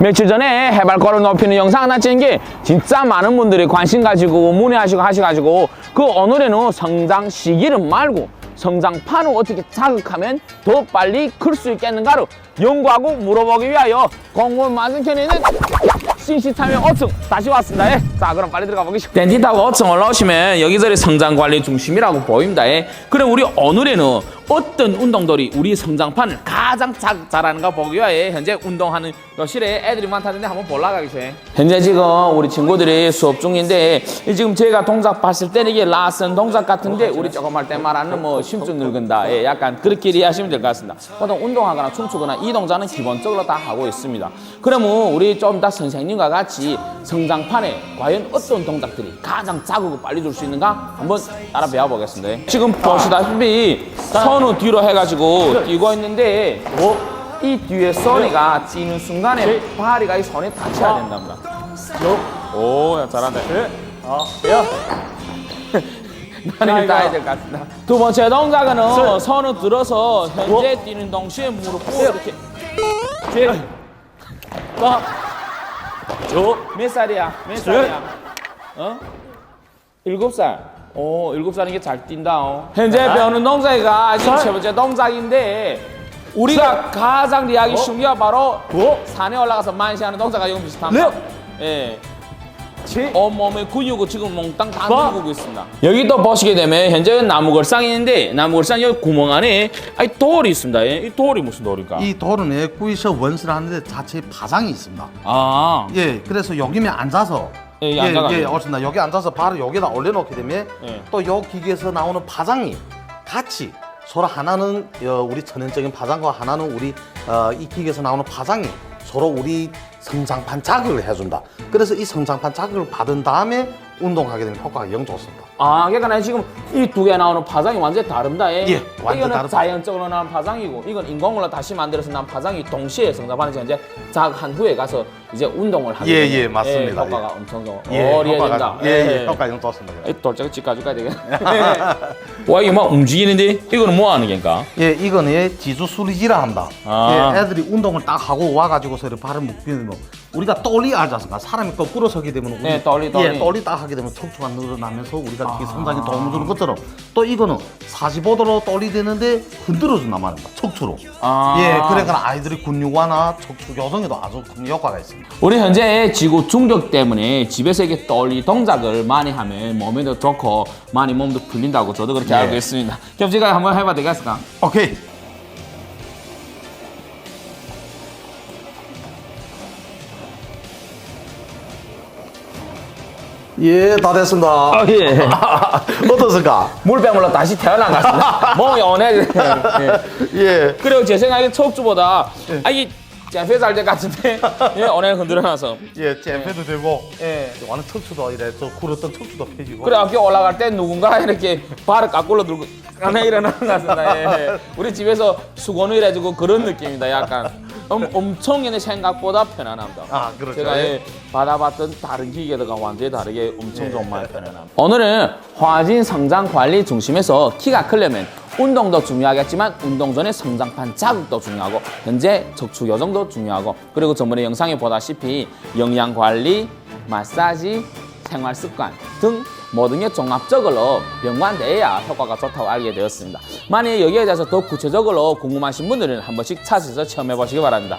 며칠 전에 해발걸음 높이는 영상 하나 찍은 게 진짜 많은 분들이 관심 가지고 문의하시고 하셔가지고 그 오늘에는 성장 시기를 말고 성장판을 어떻게 자극하면 더 빨리 클 수 있겠는가를 연구하고 물어보기 위하여 공무원 만승편에는 신시타임의 5층 다시 왔습니다. 예. 자 그럼 빨리 들어가 보겠습니다. 덴티 타고 5층 올라오시면 여기저기 성장관리 중심이라고 보입니다. 예. 그럼 우리 오늘에는 어떤 운동들이 우리 성장판을 가장 자극 잘하는가 보기 위해 현재 운동하는 교실에 애들이 많다는데 한번 볼라 가겠어요. 현재 지금 우리 친구들이 수업 중인데 이 지금 제가 동작 봤을 때는 이게 라슨 동작 같은데 우리 조금 할때 말하는 뭐 심증 늙은다. 예, 약간 그렇게 이해하시면 될 것 같습니다. 보통 운동하거나 춤추거나 이 동작은 기본적으로 다 하고 있습니다. 그러면 우리 좀 이따 선생님 과 같이 성장판에 과연 어떤 동작들이 가장 자극을 빨리 줄 수 있는가 한번 따라 배워보겠습니다. 지금 보시다시피 선우 뒤로 해가지고 뛰고 있는데 이 뒤에 선이가 뛰는 순간에 발이가 이 선에 닿쳐야 된답니다. 오, 야, 잘한다. 어? 나는. 따야 될 것 같습니다. 두 번째 동작은 선을 들어서 현재 뛰는 동시에 무릎을 이렇게 제, 와, 저, 몇 살이야? 몇 살이야? 어? 일곱 살. 오, 일곱 살인 게 잘 뛴다. 어. 현재 배우는 동작이가 지금 살. 세 번째 동작인데 우리가 가장 리하기 쉬운 게 바로 오, 산에 올라가서 만시하는 동작과 이건 비슷합니다. 네. 예. 치, 온몸의 근육을 지금 몽땅 다 와. 누르고 있습니다. 여기 또 보시게 되면 현재 나무걸상이 있는데 나무걸상 여기 구멍 안에 아이 돌이 있습니다. 예. 이 돌이 무슨 돌일까? 이 돌은 꾸이셔 원스를 하는데 자체 바상이 있습니다. 아, 예, 그래서 여기면 앉아서 예, 예, 앉아가지고. 예, 옳습니다. 여기 앉아서 발을 여기다 올려놓게 되면 예. 또 요 기계에서 나오는 파장이 같이 서로 하나는 어, 우리 천연적인 파장과 하나는 우리 어, 이 기계에서 나오는 파장이 서로 우리 성장판 자극을 해준다. 그래서 이 성장판 자극을 받은 다음에 운동하게 되면 효과가 영 좋습니다. 아, 그러니까 나 지금 이 두 개 나오는 파장이 완전히 다릅니다. 예. 예, 완전 이거는 다릅니다. 자연적으로 나온 파장이고 이건 인공으로 다시 만들어서 난 파장이 동시에 성장판에서 이제 자극한 후에 가서 이제 운동을 하게 예, 예, 맞습니다. 효과가 예. 엄청 좋 예, 어리해진다. 효과가 예, 예, 효과 영 좋습니다. 이 돌짝을 찍어줄까야 되겠네. 와, 이거 막 움직이는데 이거는 뭐 하는 게인가? 예, 이거는 예, 지주 수리지라 합니다. 아. 예, 애들이 운동을 딱 하고 와가지고서 이렇게 발을 묶이는 뭐 우리가 떨리 알지 않습니까? 사람이 거꾸로 서게 되면 우리, 네, 떨리, 떨리. 예, 떨리 딱 하게 되면 척추가 늘어나면서 우리가 이렇게 성장에 도움을 주는 것처럼 또 이거는 45도로 떨리 되는데 흔들어준단 말입니다. 척추로. 아. 예, 그러니까 아이들이 근육 완화, 척추 교정에도 아주 큰 효과가 있습니다. 우리 현재 지구 중력 때문에 집에서 이렇게 떨리 동작을 많이 하면 몸에도 좋고 많이 몸도 풀린다고 저도 그렇게 알고 있습니다. 그럼 제가 한번 해봐도 되겠습니까? 오케이. 예, 다 됐습니다. 예. 어떻습니까? 물병으로 다시 태어난 것 같습니다. 몸이 원해. 예. 예. 그리고 제 생각에 척추보다 아 이게 减肥잘될 것 같은데 예, 오늘 흔들어놔서 예, 잼패도 되고, 예. 완전 척추도 이래, 저 굴었던 척추도 펴지고. 그래 학교 올라갈 때 누군가 이렇게 발을 까꿀로 들고 하나 일어나는 것 같습니다. 예. 우리 집에서 수건을 해주고 그런 느낌입니다. 약간 엄, 엄청 얘네 생각보다 편안합니다. 아, 그렇죠. 제가 예, 받아봤던 다른 기계들과 완전히 다르게 엄청 정말 편안합니다. 오늘은 화진 성장 관리 중심에서 키가 크려면 운동도 중요하겠지만 운동 전에 성장판 자극도 중요하고 현재 척추 교정도 중요하고 그리고 저번에 영상에 보다시피 영양 관리, 마사지, 생활 습관 등 모든 게 종합적으로 연관돼야 효과가 좋다고 알게 되었습니다. 만약 여기에 대해서 더 구체적으로 궁금하신 분들은 한 번씩 찾아서 체험해 보시기 바랍니다.